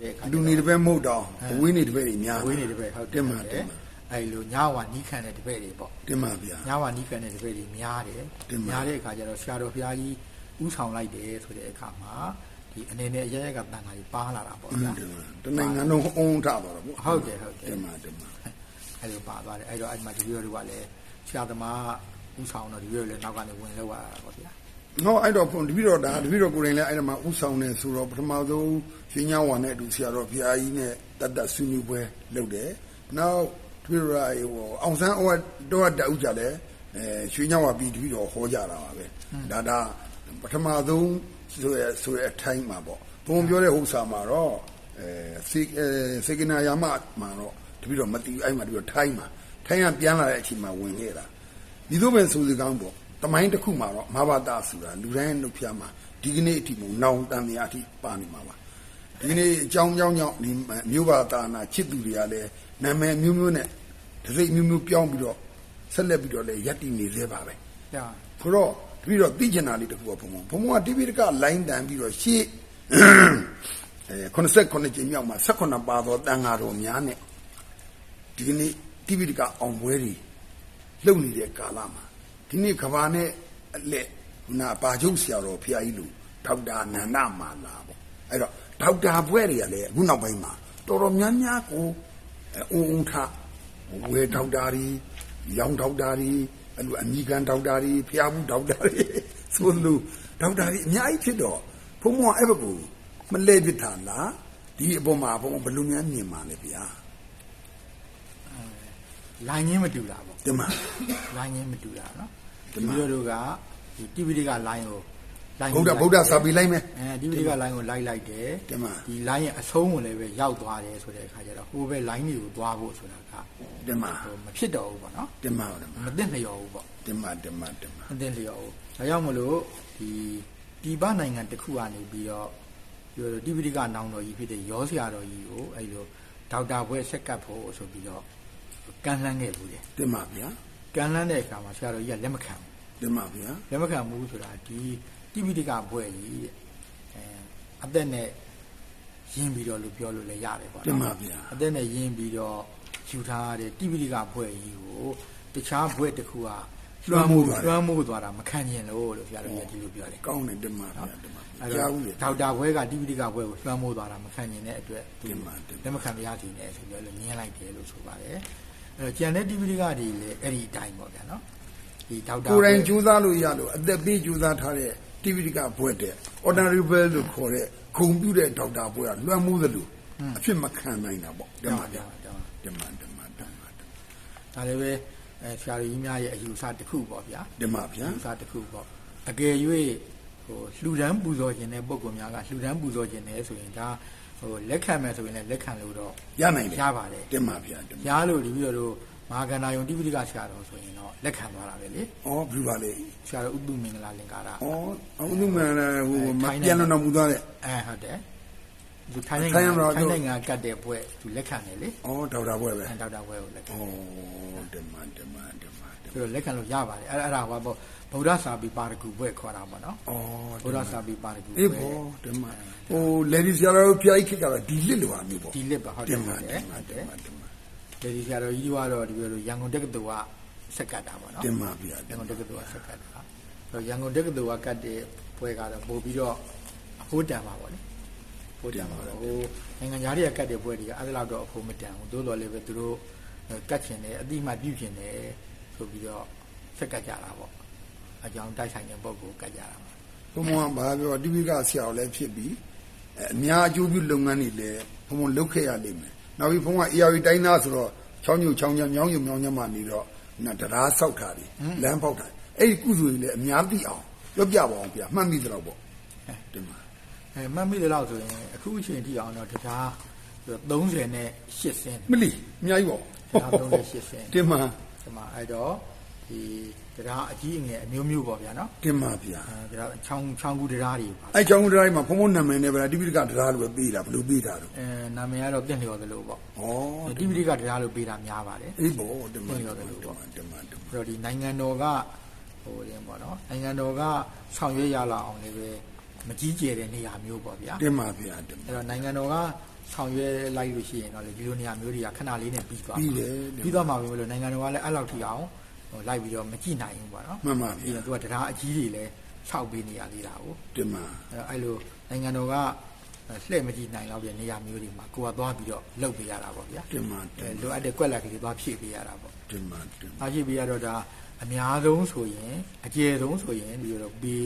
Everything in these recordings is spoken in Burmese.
တဲ့အခါလူနေတစ်ပည့်မဟုတ်တော့အဝေးနေတစ်ပည့်တွေများဝေးနေတပည့်ဟုတ်တင်ပါဟုတ်တင်ပါအဲ့လိုညဝါနီးခံတဲ့တပည့်တွေပေါ့တင်ပါဗျာညဝါနီးခံတဲ့တပည့်တွေများတယ်တင်ပါများတဲ့အခါကျတော့ဆရာတော်ဘုရားကြီးဥဆောင်လိုက်တယ်ဆိုတဲ့အခါမှာဒီအနေနဲ့အရရက်ကတန်ခါကြီးပါလာတာပေါ့အင်းဗျာတင်ပါတနိုင်ငံလုံးအုံထသွားတော့ဗောဟုတ်တယ်ဟုတ်တယ်တင်ပါတင်ပါအဲ့လိုပါသွားတယ်အဲ့တော့အဲ့ဒီမှာဒီလိုတွေကလည်းဆရာသမားဥဆောင်တော့ဒီလိုလည်းနောက်ကနေဝင်လောက်ရတာပေါ့ဗျာ ဟောအဲ့တော့ဖွန်တပည့်တော်ဒါတပည့်တော်ကိုယ်တိုင်လည်းအဲ့ဒါမှာဥဆောင်နေဆိုတော့ပထမဆုံးရွှေညဝါနဲ့အတူဆရာတော်ဘုရားကြီးနဲ့တတ်တတ်ဆွေးနွေးပွဲလုပ်တယ်နောက်တပည့်တော်ကဟိုအောင်ဆန်းဩတော့တအုပ်ကြလည်းအဲရွှေညဝါပြီးတပည့်တော်ဟောကြတာပါပဲဒါဒါပထမဆုံးဆိုရဆိုရအထိုင်းမှာပေါ့ဘုံပြောတဲ့ဥစ္စာမှာတော့အဲစေအဲစေကနာယာမမှာတော့တပည့်တော်မတီးအဲ့မှာတပည့်တော်ထိုင်းမှာထိုင်းကပြန်လာတဲ့အချိန်မှာဝင်ခဲ့တာဒီလိုပဲဆိုစီကောင်းပေါ့ တမိုင်းတစ်ခုမှာတော့မဘာတာဆိုတာလူတိုင်းရဲ့နှုတ်ဖျားမှာဒီကနေ့အထိမို့နောင်တန်မြာအထိပါနေမှာပါဒီကနေ့အကြောင်းကြောင်းကြောင့်ဒီမြို့ဘာတာနာချစ်သူတွေကလည်းနာမည်မျိုးမျိုးနဲ့တစိမ့်မျိုးမျိုးပြောင်းပြီးတော့ဆက်လက်ပြီးတော့လည်းရပ်တည်နေသေးပါပဲဗျာဆိုတော့တပြီးတော့သိချင်တာလေးတစ်ခုကဘုံဘုံဘုံကတိပိဋကလိုင်းတန်ပြီးတော့ရှေ့အဲ89ကြိမ်မြောက်မှာ18ပါသောတန်ဃာတော်များနဲ့ဒီကနေ့တိပိဋကအောင်ပွဲတွေလှုပ်နေတဲ့ကာလမှာ ဒီနေ့ကဘာနဲ့အလက်နာပါချုပ်ဆရာတော်ဖျားကြီးလူဒေါက်တာနန္ဒမာလာပေါ့အဲ့တော့ဒေါက်တာဘွဲတွေကလည်းအခုနောက်ပိုင်းမှာတော်တော်များများကိုအုံအုံထဝဲဒေါက်တာတွေရောင်ဒေါက်တာတွေအဲ့လိုအမိကန်ဒေါက်တာတွေဖျားဘူးဒေါက်တာတွေဆိုလို့ဒေါက်တာတွေအများကြီးဖြစ်တော့ဘုံဘုံကအဲ့ဘက်ကိုမလဲပြစ်တာလားဒီအပေါ်မှာဘုံဘယ်လိုများမြင်ပါလဲဗျာ လိုင်းချင်းမတူတာပေါ့ဒီမှာလိုင်းချင်းမတူတာနော်ဒီဒီမှာလိုတို့ကဒီတိပိဋကလိုင်းကိုလိုင်းဗုဒ္ဓဗုဒ္ဓစာပေလိုက်မယ်အဲဒီပိဋကလိုင်းကိုလိုက်လိုက်တယ်ဒီမှာဒီလိုင်းရဲ့အဆုံးကိုလည်းပဲရောက်သွားတယ်ဆိုတဲ့အခါကျတော့ဟိုဘက်လိုင်းတွေကိုသွားဖို့ဆိုတာကဒီမှာဟိုမဖြစ်တော့ဘူးပေါ့နော်ဒီမှာဒီမှာမသိလျော်ဘူးပေါ့တင်မတင်မတင်မမသိလျော်ဘူးဒါကြောင့်မလို့ဒီပြည်ပနိုင်ငံတစ်ခုကနေပြီးတော့ပြောလို့တိပိဋကနောင်တော်ကြီးဖြစ်တဲ့ရောဆရာတော်ကြီးကိုအဲဒီလိုဒေါက်တာဘွဲဆက်ကပ်ဖို့ဆိုပြီးတော့ ကမ်းလှမ်းခဲ့ဘူးတယ်တင်မဗျာကမ်းလှမ်းတဲ့အခါမှာဆရာတော်ကြီးကလက်မခံဘူးတင်မဗျာလက်မခံဘူးဆိုတာဒီတိပိဋကဘွဲကြီးတဲ့အဲအသက်နဲ့ရင်းပြီးတော့လို့ပြောလို့လည်းရတယ်ပေါ့တင်နော်မဗျာအသက်နဲ့ရင်းပြီးတော့ယူထားတဲ့တိပိဋကဘွဲကြီးကိုတခြားဘွဲတစ်ခုကလွှမ်းမိုးသွားတယ်လွှမ်းမိုးသွားတာမခံကျင်လို့လို့ဆရာတော်ကြီးကဒီလိုပြောတယ်ကောင်းတယ်တင်မဗျာတင်မအဲ့ကြားတော့ဘူးလေဒေါက်တာဘွဲကတိပိဋကဘွဲကိုလွှမ်းမိုးသွားတာမခံကျင်တဲ့အတွက်သူတင်ပါတင်ပါလက်မခံမရစီနဲ့ဆိုပြီးတော့ညင်းလိုက်တယ်လို့ဆိုပါတယ် အဲ့တော့ကျန်တဲ့တိပိဋကတွေလည်းအဲ့ဒီအတိုင်းပေါ့ဗျာနော်ဒီဒေါက်တာကိုယ်တိုင်ဘွဲကြိုးစားလို့ရလို့အသက်ပေးကြိုးစားထားတဲ့တိပိဋကဘွဲ့တဲ့ honorable လို့ခေါ်တဲ့ဂုံပြုတဲ့ဒေါက်တာဘွဲ့ကလွှမ်းမိုးသလိုအဖြစ်မခံနိုင်တာပေါ့တင်မဗျာတင်မတင်မတင်မဒါလည်းပဲအဲဆရာကြီးများရဲ့အယူဆတစ်ခုပေါ့ဗျာတင်မဗျာအယူဆတစ်ခုပေါ့အကယ်၍ဟိုလှူဒန်းပူဇော်ခြင်းတဲ့ပုံကောင်များကလှူဒန်းပူဇော်ခြင်းတယ်ဆိုရင်ဒါ ဟိုလက်ခံမယ်ဆိုရင်လည်းလက်ခံလို့တော့ရနိုင်တယ်ရပါတယ်တင်မဗျာတင်မရလို့ဒီပြီးတော့မဟာကန္နာယုံတိပိဋကဆရာတော်ဆိုရင်တော့လက်ခံသွားတာပဲလေဩဘယ်ပါလေဆရာတော်ဥပ္ပုမင်္ဂလာလင်္ကာရဩအခုလူမှန်ဟိုမပြန်တော့မူသွားတဲ့အဲဟုတ်တယ်သူထိုင်းနိုထိုင်းင်ငံမှာတော့ထိုင်းနိုင်ငံကတ်တဲ့ဘွဲ့သူလက်ခံတယ်လေဩဒေါက်တာဘွဲ့ပဲအဲဒေါက်တာဘွဲ့ကိုလက်ခံဩတင်မတင်မတင်မတင် ဆိုတော့လက်ခံလို့ရပါတယ်အဲ့အဲ့ဒါကပေါ့ဗုဒ္ဓစာပေပါရဂူဘွဲ့ခေါ်တာပေါ့နော်ဩဘုရားစာပေပါရဂူအေးဘောတင်မဟိုလေဒီဆရာတော်ဖျားကြီးခက်ကတော့ဒီလစ်လိုပါမျိုးပေါ့ဒီလစ်ပါဟုတ်တတင်ယ်မဟုတ်တတင်ယ်မဟုတ်တတယ်ယ်မတင်မဒေဒီဆရာတော်ကြီးကတော့ဒီလိုလိုရန်ကုန်တက္ကသိုလ်ကဆက်ကတ်တာပေါ့နော်တင်ပါဗျာရန်ကုန်တက္ကသိုလ်ကဆက်ကတ်တာဆိုတော့ရန်ကုန်တက္ကသိုလ်ကကတ်တဲ့ပွဲကတော့ပို့ပြီးတော့အဖို့တန်ပါပေါ့လေအဖို့တန်ပါတော့ဟိုနိုင်ငံသားတွေကကတ်တဲ့ပွဲတွေကအဲ့ဒါတော့အဖို့မတန်ဘူးသို့တော်လည်းပဲသူတို့ကတ်ချင်တယ်အတိမတ်ပြုချင်တယ် ဆိုပြီးတော့ဆက်ကတ်ကြတာပေါ့အကြောင်းတိုက်ဆိုင်တဲ့ပုံကိုကတ်ကြတာပါဘုံဘုံကဘာပြောတိပိကဆရာလည်းဖြစ်ပြီးအဲအများအကျိုးပြုလုပ်ငန်းတွေလည်းဘုံဘုံလုပ်ခဲ့ရလိမ့်မယ်နောက်ပြီးဘုံက ARI တိုင်းသားဆိုတော့ချောင်းညူချောင်းချောင်းညောင်းညူညောင်းညမှာနေတော့နာတရားဆောက်တာတွေလမ်းပေါက်တာအဲ့ဒီကုစုတွေလည်းအများသိအောင်ပြောပြပါအောင်ဗျာမှတ်မိသလောက်ပေါ့တင်ပါအဲမှတ်မိတယ်လို့ဆိုရင်အခုအချိန်ထိအောင်တော့တရား30နဲ့8ဆင်းမလီအများကြီးပေါ့တရား38ဆင်းတင်ပါ ဒီမှာအဲ့တော့ဒီတရားအကြီးအငယ်အမျိုးမျိုးပေါ့ဗျာနော်တင်ပါဗျာအဲတရားချောင်းချောင်းကူတရားတွေပါအဲ့ချောင်းတရားမှာဘုံဘုံနာမည်နဲ့ဗျာတိပိကတရားလိုပဲပေးတာဘယ်လိုပေးတာတော့အဲနာမည်ကတော့တင့်လျော်သလိုပေါ့ဩတိပိဋကတရားလို့ပေးတာများပါတယ်အေးဘောတင်ပါတင်တင်ရောပါတယ်လို့တင်ပေါ့ပါတင်ပါတင်ပါပြီးတော့ဒီနိုင်ငံတော်ကဟိုရင်ပေါ့နော်နိုင်ငံတော်ကဆောင်ရွက်ရလာအောင်လည်းပဲမကြီးကျယ်တဲ့နေရာမျိုးပေါ့ဗျာတင်ပါဗျာတင်ပါအဲ့တော့နိုင်ငံတော်က ဆောင်ရွက်လိုက်လို့ရှိရင်တော့လေဒီလိုနေရာမျိုးတွေကခဏလေးနဲ့ပြီးသွားပြီးမှာတယ်ပြီးသွားမှာပဲလို့နိုင်ငံတော်ကလည်းအဲ့လောက်ထိအောင်ဟိုလိုက်ပြီးတော့မကြည့်နိုင်ဘူးပေါ့နော်မှန်ပါပြီးဗျာတော့သူကတရားအကြီးတွေလည်းဆောက်ပေးနေရသေးတာကိုတင်ပါအဲ့တော့အဲ့လိုနိုင်ငံတော်ကလှည့်မကြည့်နိုင်တော့ပြနေရာမျိုးတွေမှာကိုကသွားပြီးတော့လှုပ်ပေးရတာပေါ့ဗျာတင်ပါတအဲင်လိုအပ်တဲ့ကွက်လက်ကလေးသွားဖြည့်ပေးရတာပေါ့တင်ပါတင်ပါအားဖြည့်ပေးရတော့ဒါအများဆုံးဆိုရင်အကျယ်ဆုံးဆိုရင်ဒီလိုတော့ပေ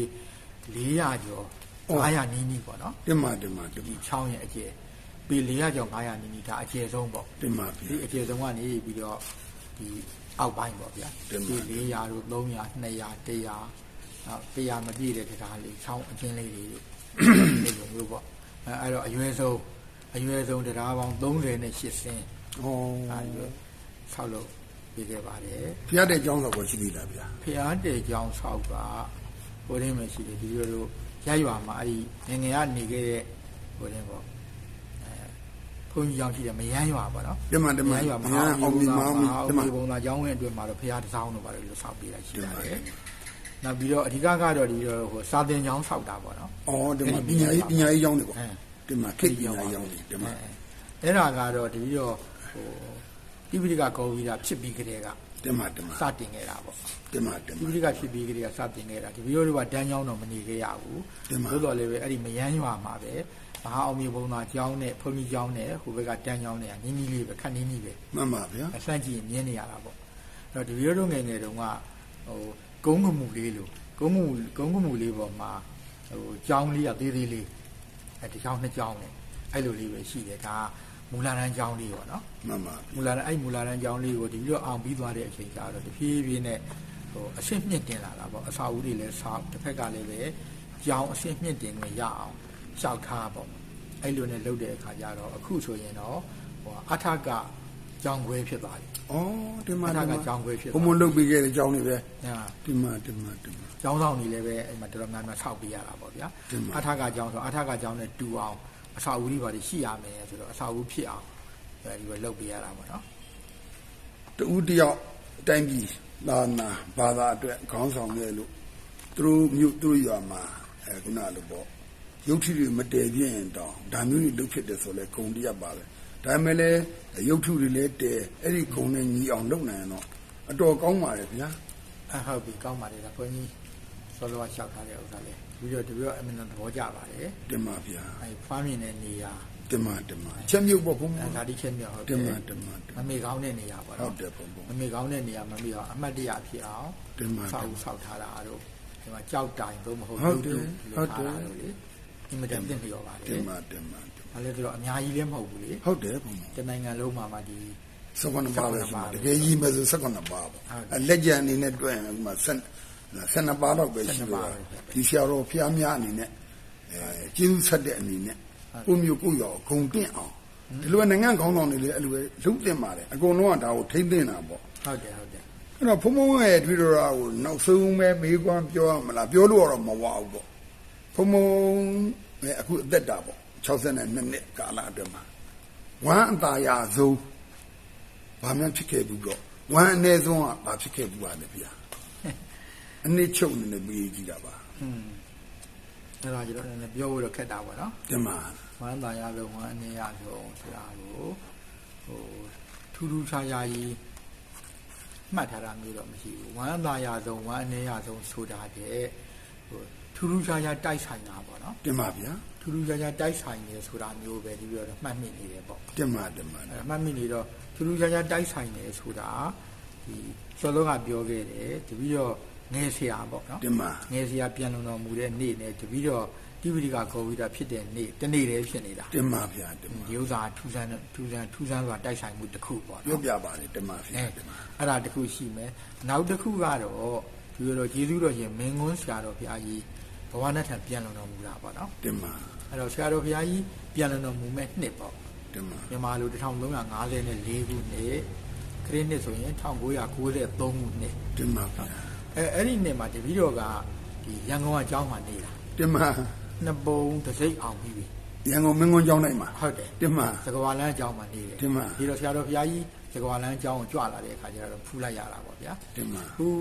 400ကျော်900နီးနီးပေါ့နော်တင်ပါတင်ပါတင်ဒီပါချောင်းရဲ့အကျယ် ပေ400ကျော်900နီးနီးဒါအကျယ်ဆုံးပေါ့တင်ပါဗျာဒီအကျယ်ဆုံးကနေပြီးတော့ဒီအောက်ပိုင်းပေါ့ဗျာတင်ပါဒီ400တို့300 200 100နောက်100မပြည့်တဲ့တရားလေးချောင်းအချင်းလေးတွေတို့ဒီလိုမျိုးပေါ့အဲအဲ့တော့အရွယ်ဆုံးအရွယ်ဆုံးတရားပေါင်း30နဲ့8ဆင်းဟောအဲဒီလိုဆောက်လို့ပြခဲ့ပါတယ်ဖျားတဲ့ကျောင်းတော့ကိုရှိသေးတာဗျာဖျားတေကြောင်ဆောက်ကဟိုရင်းမရှိတယ်ဒီလိုလိုရရွာမှာအဲ့ဒီငယ်ငယ်ကနေခဲ့တဲ့ဟိုရင်းပေါ့အဲ ဘုန်းကြီးကြောင်ရှိတယ်မယန်းရွာပေါ့နော်တင်ပါတင်ပါမယန်းရွာမမဟာဟာအောအောင်င်မြမြင်င်မမအောင်အောင်တင်ပါဒီဘုံသာကျောင်းဝင်အတွင်းမှာတော့ဖျားတစ်စောင်းတို့ပါတယ်လို့ဆောက်ပေးတာရှိတင်တာပါလေနောက်ပြီးတော့အဓိကကတော့ဒီတော့ဟိုစာသင်ကျောင်းဆောက်တာပေါ့နော်အော်တင်ပါပညာရေးပညာရေးကျောင်းတွေပေါ့အဲတင်ပါခေတ်ပညာရေးကျောင်းတွေတင်ပါအဲ့ဒါကတော့တပြီးတော့ဟိုတိပိဋကကောဝီတာဖြစ်ပြီးကြတဲ့ကတင်ပါတင်ပါစတင်ခဲ့တာပေါ့တင်ပါတင်ဒီပါပိဋကဖြစ်ပြီးကြတဲ့ကစတင်ခဲ့တာဒီဗီဒီယိုတွေကတန်းချောင်းတော့မနေခဲ့ရဘူးတင်ပါသို့တော်လည်းပဲအဲ့ဒီမယန်းရွာမှာပဲ မဟာအောင်မြေဘုံသာကျောင်းနဲ့ဘုန်းကြီးကျောင်းနဲ့ဟိုဘက်ကတန်းကျောင်းနဲ့ကနီးနီးလေးပဲခက်နီးနီးပဲမှန်ပါဗျာအဆန့်ကြည့်ရင်မြင်နေရတာပေါ့အဲ့တော့ဒီဗီဒီယိုတို့ငယ်ငယ်တုန်းကဟိုကုန်းကမှုလေးလို့ကုန်းကမှုကုန်းကမှုလေးပေါ်မှာဟိုကျောင်းလေးကသေးသေးလေးအဲ့ဒီကျောင်းနှစ်ကျောင်းနဲ့အဲ့လိုလေးပဲရှိတယ်ဒါကမူလာတန်းကျောင်းလေးပေါ့နော်မှန်ပါမူလာတန်းအဲ့မူလာတန်းကျောင်းလေးကိုဒီပြီးတော့အောင်ပြီးသွားတဲ့အချိန်ကျတော့တဖြည်းဖြည်းနဲ့ဟိုအဆင့်မြင့်တင်လာတာပေါ့အစာဦးတွေလည်းဆောက်တစ်ဖက်ကလည်းပဲကျောင်းအဆင့်မြင့်တင်ခွင့်ရအောင် ရှောက်ထားပေါ့အဲ့လိုနဲ့လုပ်တဲ့အခါကျတော့အခုဆိုရင်တော့ဟိုအထကကျောင်းခွဲဖြစ်သွားပြီအော်တင်ပါအထတင်ကပါကျောင်းခွဲဖြစ်ဘုံမလုပ်ပြီးခဲ့တဲ့ကျောင်းတွေပဲညာတင်ပါတင်ပါတင်ပါကျောင်းဆောင်တွေလည်းပဲအဲ့မှာတော်တော်များများဆောက်ပေးရတာပေါ့ဗျာတင်ပါအထကကျောင်းဆိုအထကကျောင်းနဲ့တူအောင်အစာဦးတွေပါရှိရမယ်ဆိုတော့အစာဦးဖြစ်အောင်အဲဒီပဲလုပ်ပေးရတာပေါ့နော်တူတယောက်အတိုင်းပြည်လာနာဘာသာအတွက်ခေါင်းဆောင်ခဲ့လို့သူတို့မြို့သူတို့ရွာမှာအဲခုနလိုပေါ့ ရုပ်ထုတွေမတည်ပြင်းတောင်ဒါမျိုးတွေလုပ်ဖြစ်တယ်ဆိုလဲဂုံတရက်ပါပဲဒါပေမဲ့လည်းရုပ်ထုတွေလည်းတည်အဲ့ဒီဂုံနဲ့ညီအောင်လုပ်နိုင်ရင်တော့အတော်ကောင်းပါလေဗျာအဟုတ်ပြီကောင်းပါတယ်ဒါဘုန်းကြီးစောလောကလျှောက်ထားတဲ့ဥစ္စာလေပြီးတော့တပြည့်အမှန်တန်သဘောကျပါတယ်တင်ပါဗျာအဲဖွားမြင်တဲ့နေရာတင်ပါတင်ပါချက်မြုပ်ပေါ့ဘုံအဲဒါတိချက်မြောက်ဟုတ်တင်ပါတင်ပါတင်မမေကောင်းတဲ့နေရာပေါ့ဟုတ်နော်တယ်ဘုံဘုံမမေကောင်းတဲ့နေရာမမေအောင်အမှတ်တရဖြစ်အောင်တင်ပါဆောတက်င်ဆောက်ထားတာတို့ဒီမှာကြောက်တိုင်သို့မဟုတ်ဟုတ်တယ်လုဟုတ်တယ် ထားတာတို့လေဒီမတန်တင်ပြောပါလေတင်ပါတင်ပါတင်ပါဒါလည်းဆိုတော့အများကြီးလည်းမဟုတ်ဘူးလေဟုတ်တယ်ဘုံဘုံတနိုင်ငံလုံးမှာမှဒီစက္ကန့်ပါပဲရှိမှာတကယ်ကြီးမဲ့ဆိုစက္ကန့်ပါပေါ့ဟုတ်အဲလက်ကျန်အနေနဲ့တွေ့ရင်ဥမာဆက်ဆက်နှစ်ပါးတော့ပဲရှိ12ပါးတော့ပဲဒီဆရာတော်ဖျားများအနေနဲ့အဲကျေးဇူးဆက်တဲ့အနေနဲ့ကိုမျိုးကိုရောဂုံတင့်အောင်ဒီလိုပဲနိုင်ငံခေါင်းဆောင်တွေလည်းအဲ့လိုပဲလုံးတင်ပါတယ်အကုန်လုံးကဒါကိုထိမ့်သိမ့်တာပေါ့ဟုတ်တယ်ဟုတ်တယ်အဲ့တော့ဘုံဘုံရဲ့ထွေတော်ရာကိုနောက်ဆုံးပဲမေးခွန်းပြောရမလားပြောလို့တော့မဝဘူးပေါ့ ဘုံဘုံရဲ့အခုအသက်တာပေါ့62နှစ်ကာလအတွင်းမှာဝမ်းအตาရဆုံးဘာမှဖြစ်ခဲ့ဘူးတော့ဝမ်းအနည်းဆုံးကဘာဖြစ်ခဲ့ဘူးပါလဲဗျာအနည်းချုပ်နေနေပြီးကြည့်တာပါအဲ့ဒါကျတော့လည်းပြောဖို့တော့ခက်တာပေါ့နော်တင်ပါဝမ်းသာရဆုံးဝမ်းအနေရဆုံးဆိုတာကိုဟိုထူးထူးခြားခြားကြီးမှတ်ထားတာမျိုးတော့မရှိဘူးဝမ်းသာရဆုံးဝမ်းအနေရဆုံးဆိုတာတဲ့ဟို ထူးထူးခြားခြားတိုက်ဆိုင်တာပေါ့နော်တင်ပါဗျာထူးထူးခြားခြားတိုက်ဆိုင်နေဆိုတာမျိုးပဲဒီပြောတော့မှတ်မိနေတယ်ပေါ့တင်ပါတင်ပါအဲ့မှတ်မိနေတော့ထူးထူးခြားခြားတိုက်ဆိုင်နေဆိုတာဒီစောလုံးကပြောခဲ့တယ်တပြီးတော့ငယ်ဆရာပေါ့နော်တင်ပါငယ်ဆရာပြန်လုံတော်မူတဲ့နေ့နဲ့တပြီးတော့တိပိဋကကောဝိတာဖြစ်တဲ့နေ့တနေ့တည်းဖြစ်နေတာတင်ပါဗျာတင်ပါဒီဥစ္စာထူးဆန်းတဲ့ထူးဆန်းထူးဆန်းစွာတိုက်ဆိုင်မှုတစ်ခုပေါ့ပြောနော်ပြပါလေတင်ပါဗျာအဲတင်ပါအဲ့ဒါတစ်ခုရှိမယ်နောက်တစ်ခုကတော့ဒီလိုတော့ကျေးဇူးတော်ရှင်မင်းကွန်းဆရာတော်ဘုရားကြီး ဘဝနဲ့ထံပြန်လုံတော်မူတာပေါ့နော်တင်ပါအဲ့တော့ဆရာတော်ဘုရားကြီးပြန်လုံတော်မူမဲ့နှစ်ပေါ့တင်ပါမြန်မာလူ1354ခုနှစ်ခရစ်နှစ်ဆိုရင်1993ခုနှစ်တင်ပါဗျာအဲအဲ့ဒီနှစ်မှာတပည့်တော်ကဒီရန်ကုန်ကကျောင်းမှာနေတာတင်ပါနှစ်ပုံတစ်စိတ်အောင်ပြီးပြီရန်ကုန်မင်းကွန်းကျောင်းတိုင်းမှာဟုတ်တယ်တင်ပါသကဝါလန်းအကြောင်းမှာနေတယ်တင်ပါဒီတော့ဆရာတော်ဘုရားကြီးသကဝါလန်းအကြောင်းကိုကြွလာတဲ့အခါကျတော့ဖူးလိုက်ရတာပေါ့ဗျာတင်ပါဖူး